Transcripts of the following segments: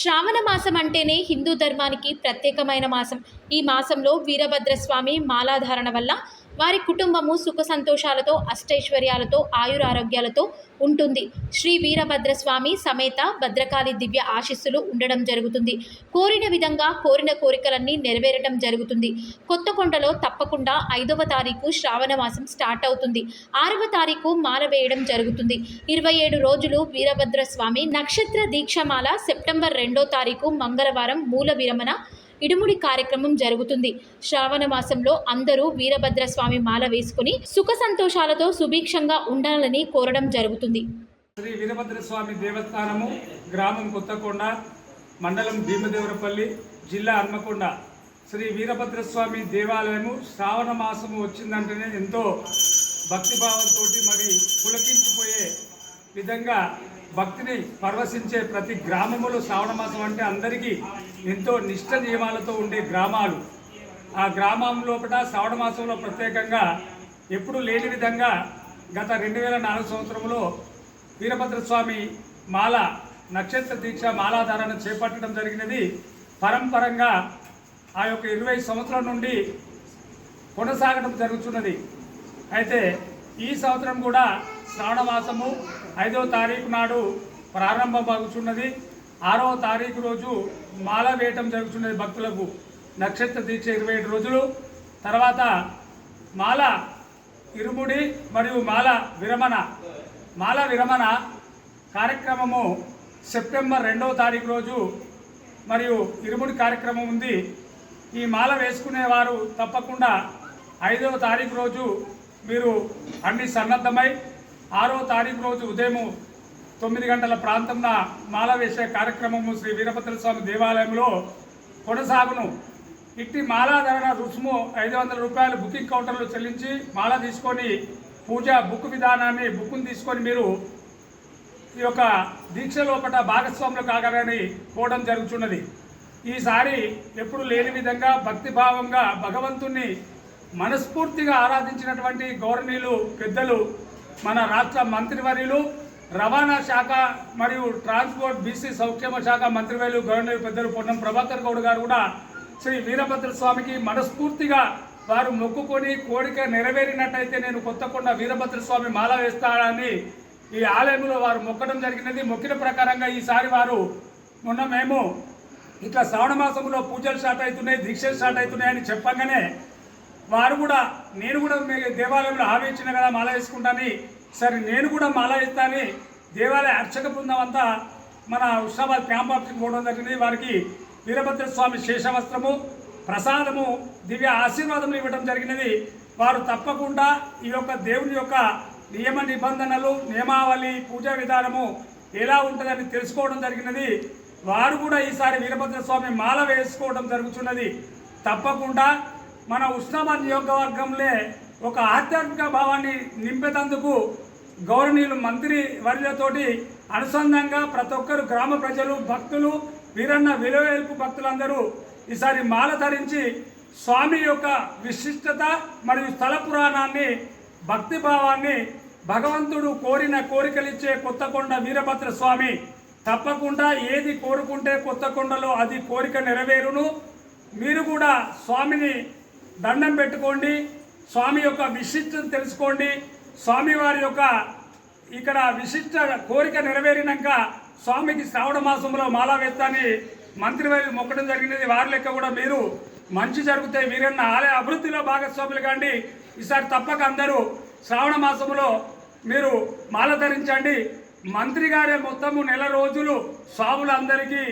శ్రావణ మాసం అంటేనే హిందూ ధర్మానికి ప్రత్యేకమైన మాసం. ఈ మాసంలో వీరభద్రస్వామి మాలాధారణ వల్ల వారి కుటుంబము సుఖ సంతోషాలతో అష్టైశ్వర్యాలతో ఆయురారోగ్యాలతో ఉంటుంది. శ్రీ వీరభద్రస్వామి సమేత భద్రకాళి దివ్య ఆశీస్సులు ఉండడం జరుగుతుంది. కోరిన విధంగా కోరిన కోరికలన్నీ నెరవేరడం జరుగుతుంది. కొత్తకొండలో తప్పకుండా ఐదవ తారీఖు శ్రావణ మాసం స్టార్ట్ అవుతుంది. ఆరవ తారీఖు మాల వేయడం జరుగుతుంది. ఇరవై ఏడు రోజులు వీరభద్రస్వామి నక్షత్ర దీక్షమాల సెప్టెంబర్ రెండో తారీఖు మంగళవారం మూల విరమణ ఇడుముడి కార్యక్రమం జరుగుతుంది. శ్రావణ మాసంలో అందరూ వీరభద్రస్వామి మాల వేసుకుని సుఖ సంతోషాలతో సుభిక్షంగా ఉండాలని కోరడం జరుగుతుంది. శ్రీ వీరభద్రస్వామి దేవస్థానము గ్రామం కొత్తకొండ మండలం భీమదేవరపల్లి జిల్లా హన్మకొండ. శ్రీ వీరభద్రస్వామి దేవాలయము శ్రావణ మాసము వచ్చిందంటేనే ఎంతో భక్తిభావంతో మరి పులకించిపోయే విధంగా భక్తిని పరవశించే ప్రతి గ్రామములో శ్రావణ మాసం అంటే అందరికీ ఎంతో నిష్ట నియమాలతో ఉండే గ్రామాలు. ఆ గ్రామం లోపల శ్రావణ మాసంలో ప్రత్యేకంగా ఎప్పుడు లేని విధంగా గత రెండు వేల నాలుగు సంవత్సరంలో వీరభద్రస్వామి మాల నక్షత్ర దీక్ష మాలాధారణ చేపట్టడం జరిగినది. పరంపరంగా ఆ యొక్క ఇరవై సంవత్సరాల నుండి కొనసాగడం జరుగుతున్నది. అయితే ఈ సంవత్సరం కూడా శ్రావణమాసము ఐదవ తారీఖు నాడు ప్రారంభం ఆరవ తారీఖు రోజు మాల వేయటం జరుగుతున్నది భక్తులకు. నక్షత్ర దీక్ష ఇరవై ఏడు రోజులు. తర్వాత మాల ఇరుముడి మరియు మాల విరమణ. మాల విరమణ కార్యక్రమము సెప్టెంబర్ రెండవ తారీఖు రోజు మరియు ఇరుముడి కార్యక్రమం ఉంది. ఈ మాల వేసుకునేవారు తప్పకుండా ఐదవ తారీఖు రోజు మీరు అన్ని సన్నద్ధమై ఆరో తారీఖు రోజు ఉదయం తొమ్మిది గంటల ప్రాంతంన మాల వేసే కార్యక్రమము శ్రీ వీరభద్ర స్వామి దేవాలయంలో కొనసాగును. ఇట్టి మాలాధరణ రుసుము ఐదు వందల రూపాయలు బుకింగ్ కౌంటర్లో చెల్లించి మాల తీసుకొని పూజ బుక్ విధానాన్ని బుక్ను తీసుకొని మీరు ఈ యొక్క దీక్ష లోపల భాగస్వాములు కాగలని పోవడం జరుగుతున్నది ఈసారి ఎప్పుడు లేని విధంగా భక్తిభావంగా భగవంతుణ్ణి మనస్ఫూర్తిగా ఆరాధించినటువంటి గౌరణీలు పెద్దలు మన రాష్ట్ర మంత్రివర్యులు రవాణా శాఖ మరియు ట్రాన్స్పోర్ట్ బీసీ సంక్షేమ శాఖ మంత్రివర్యులు గవర్నర్ పెద్దలు పొన్నం ప్రభాకర్ గౌడ్ గారు కూడా శ్రీ వీరభద్ర స్వామికి మనస్ఫూర్తిగా వారు మొక్కుకొని కోరిక నెరవేరినట్టయితే నేను కొత్తకొండ వీరభద్ర స్వామి మాల వేస్తానని ఈ ఆలయంలో వారు మొక్కడం జరిగినది. మొక్కిన ప్రకారంగా ఈసారి వారు మొన్న మేము ఇట్లా శ్రావణ మాసంలో పూజలు స్టార్ట్ అవుతున్నాయి దీక్షలు స్టార్ట్ అవుతున్నాయని చెప్పగానే వారు కూడా నేను కూడా మీ దేవాలయంలో హామీ కదా మాల వేసుకుంటాను. సరే నేను కూడా మాల వేస్తాను. దేవాలయ అర్చక బృందం అంతా మన హుషాబాద్ క్యాంప్ ఆఫీస్కి పోవడం జరిగింది. వారికి వీరభద్ర స్వామి శేషవస్త్రము ప్రసాదము దివ్య ఆశీర్వాదము ఇవ్వడం జరిగినది. వారు తప్పకుండా ఈ యొక్క దేవుని యొక్క నియమ నిబంధనలు నియమావళి పూజా విధానము ఎలా ఉంటుందని తెలుసుకోవడం జరిగినది. వారు కూడా ఈసారి వీరభద్ర స్వామి మాల వేసుకోవడం జరుగుతున్నది. తప్పకుండా మన ఉస్నాబాద్ నియోజకవర్గంలో ఒక ఆధ్యాత్మిక భావాన్ని నింపేటందుకు గౌరవనీయులు మంత్రి వర్యులతోటి అనుసంధానంగా ప్రతి ఒక్కరు గ్రామ ప్రజలు భక్తులు వీరన్న విలువేల్పు భక్తులందరూ ఈసారి మాల ధరించి స్వామి యొక్క విశిష్టత మరియు స్థల పురాణాన్ని భక్తి భావాన్ని భగవంతుడు కోరిన కోరికలిచ్చే కొత్తకొండ వీరభద్ర స్వామి. తప్పకుండా ఏది కోరుకుంటే కొత్తకొండలో అది కోరిక నెరవేరును. మీరు కూడా స్వామిని దండం పెట్టుకోండి. స్వామి యొక్క విశిష్టత తెలుసుకోండి. స్వామి వారి యొక్క ఇక్కడ విశిష్ట కోరిక నెరవేరినాక స్వామికి శ్రావణ మాసంలో మాలా వేస్తాని మంత్రివారి మొక్కడం జరిగినది. వారి లెక్క కూడా మీరు మంచి జరుగుతాయి వీరన్న ఆలయ అభివృద్ధిలో భాగస్వాములు కాండి. ఈసారి తప్పక అందరూ శ్రావణ మాసంలో మీరు మాల ధరించండి. మంత్రి గారే మొత్తము నెల రోజులు స్వాములందరికీ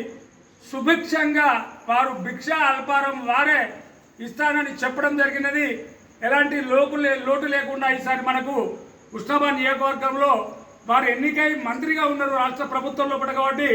సుభిక్షంగా వారు భిక్ష అల్పారం వారే ఇస్తానని చెప్పడం జరిగినది. ఎలాంటి లోపు లే- లోటు లేకుండా ఈసారి మనకు ఉస్నాబాద్ నియోజకవర్గంలో వారు ఎన్నికై మంత్రిగా ఉన్నారు రాష్ట్ర ప్రభుత్వంలో కూడా కాబట్టి